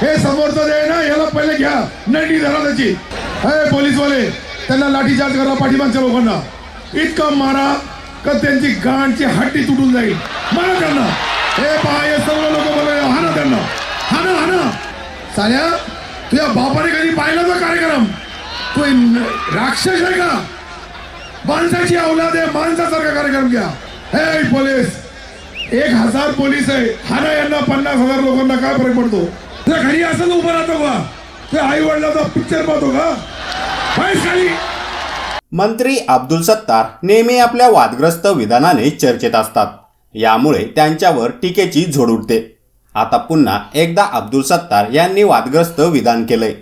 हे समोरचं जे आहे ना याला पहिले घ्या. नडी धरा त्याची. हे पोलीसवाले त्यांना लाठीचार्ज करा पाठीमागच्या लोकांना. इतकं मारा का त्यांची गांडची हड्डी तुटून जाईल. मारा त्यांना. हे पहा हे सर्व लोक बोलायला हाना त्यांना. हाना हाना साऱ्या तुझ्या बापाने कधी पाहिला तो कार्यक्रम? तू राक्षस आहे का? माणसाची औलाद आहे माणसासारखा कार्यक्रम घ्या. हे पोलीस एक हजार पोलीस आहे. हाना यांना पन्नास हजार लोकांना काय फरक पडतो? तुझ्या घरी असं उभं राहतो का? तुझ्या आई वडिलाचा पिक्चर पाहतो का? खाली मंत्री अब्दुल सत्तार नेहमी आपल्या वादग्रस्त विधानाने चर्चेत असतात. यामुळे त्यांच्यावर टीकेची झोड उठते आता पुन्हा एकदा अब्दुल सत्तार यांनी वादग्रस्त विधान केलंय.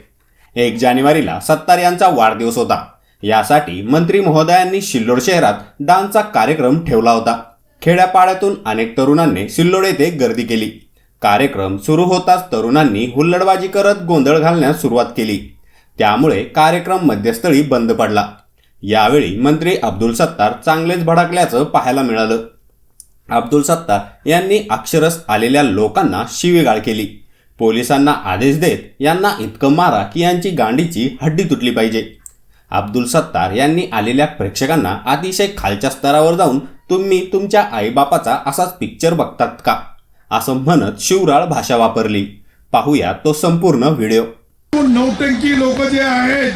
एक जानेवारीला सत्तार यांचा वाढदिवस होता. यासाठी मंत्री महोदयांनी सिल्लोड शहरात डान्सचा कार्यक्रम ठेवला होता. खेड्यापाड्यातून अनेक तरुणांनी सिल्लोड येथे गर्दी केली. कार्यक्रम सुरू होताच तरुणांनी हुल्लडबाजी करत गोंधळ घालण्यास सुरुवात केली. त्यामुळे कार्यक्रम मध्यस्थळी बंद पडला. यावेळी मंत्री अब्दुल सत्तार चांगलेच भडकल्याचं पाहायला मिळालं. अब्दुल सत्तार यांनी अक्षरस आलेल्या लोकांना शिवीगाळ केली. पोलिसांना आदेश देत यांना इतकं मारा की यांची गांडीची हड्डी तुटली पाहिजे. अब्दुल सत्तार यांनी आलेल्या प्रेक्षकांना अतिशय खालच्या स्तरावर जाऊन तुम्ही तुमच्या आईबापाचा असाच पिक्चर बघतात का? असं म्हणत शिवराळ भाषा वापरली. पाहूया तो संपूर्ण व्हिडिओ. नौटंकी लोक जे आहेत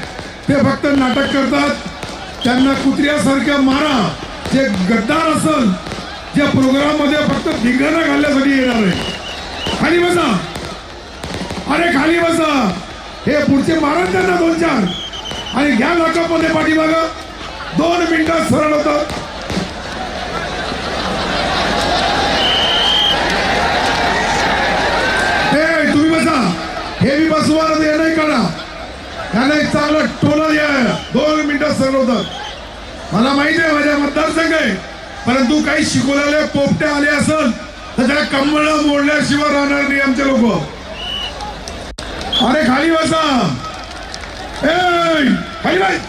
ते फक्त नाटक करतात. त्यांना कुत्र्यासारखं मारा जे गद्दार असल जे प्रोग्राममध्ये फक्त धिंगाणा घालण्यासाठी येणार आहे खाली बसा. अरे खाली बसा. हे पुढचे मारा त्यांना दोन चार आणि घ्या लॉकअप पाठीमाग. दोन मिनिटात सरळ होतात हे तुम्ही बसा हे मी हे नाही करा त्याने एक चांगलं टोला द्या दोन मिनिटं सरवतात मला माहिती आहे माझ्या मतदारसंघ आहे. परंतु काही शिकवलेले पोपटे आले असल तर त्या कंबळ मोडल्याशिवाय राहणार नाही आमचे लोक. अरे खाली बसा. ए खाली बस.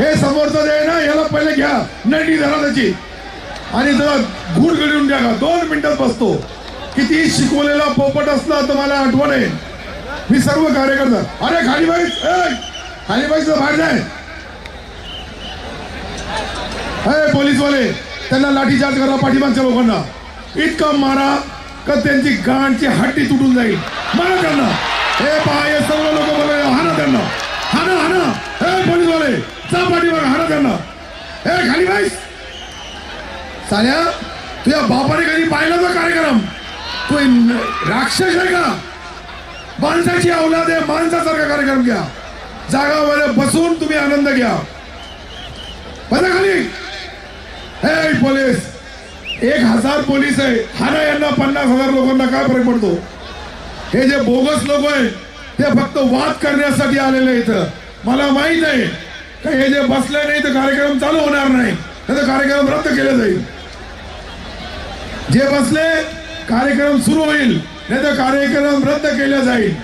हे समोरचं जे ना याला पहिले घ्या. नडी धरा त्याची. आणि जरा घूर गडून द्या का दोन मिनिटात बसतो. किती शिकवलेला पोपट असला तर मला आठवण आहे. मी सर्व कार्यकर्ता अरे खाली बाईस खाली बाईस बाहेर जाय. पोलीसवाले त्यांना लाठीचार्ज करा पाठीमागच्या लोकांना. इतकं मारा का त्यांची गांडची हड्डी तुटून जाईल. मारा त्यांना. हे पहा हे सर्व लोक बोलले हाना त्यांना. हाना हाना. हे पोलीसवाले चा पाठीमाग हाना त्यांना. हे खाली बाईस साऱ्या तुझ्या बापाने कधी पाहिला तो कार्यक्रम? तू राक्षस आहे का? माणसाची औलाद आहे माणसासारखा कार्यक्रम घ्या. जागावर बसून तुम्ही आनंद घ्या. बघा खाली हे पोलीस एक हजार पोलीस आहे. हाना यांना पन्नास हजार लोकांना काय फरक पडतो? हे जे बोगस लोक आहेत ते फक्त वाद करण्यासाठी आलेले इथं. मला माहीत आहे का हे जे बसले नाही तर कार्यक्रम चालू होणार नाही. नाही तर कार्यक्रम रद्द केला जाईल. जे बसले कार्यक्रम सुरू होईल. नाही तर कार्यक्रम रद्द केला जाईल.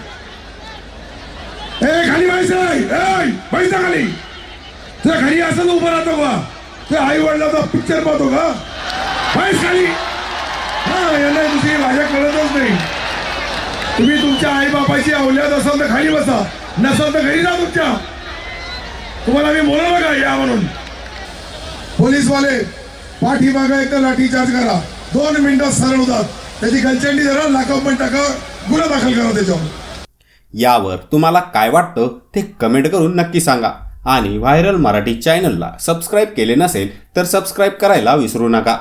ए खाली व्हायचं पैसा खाली. तुझ्या घरी असं उभं राहतो का? तुझ्या आई वडिलाचा पिक्चर पाहतो का? पैस खाली. हा यांना दुसरी भाषा कळतच नाही. तुम्ही तुमच्या आई बापाची अवल्याद असाल तर खाली बसा. नसाल तर घरी जा तुमच्या. तुम्हाला मी बोलवलं का या म्हणून? पोलीसवाले पाठीमागा एकदा लाठीचार्ज करा. दोन मिनिटात सरळ होतात त्याची गलचंडी धरा लाखो पण टाका. गुन्हा दाखल करा त्याच्यावर. यावर तुम्हाला काय वाटतं ते कमेंट करून नक्की सांगा. आणि व्हायरल मराठी चॅनलला सबस्क्राईब केले नसेल तर सबस्क्राईब करायला विसरू नका.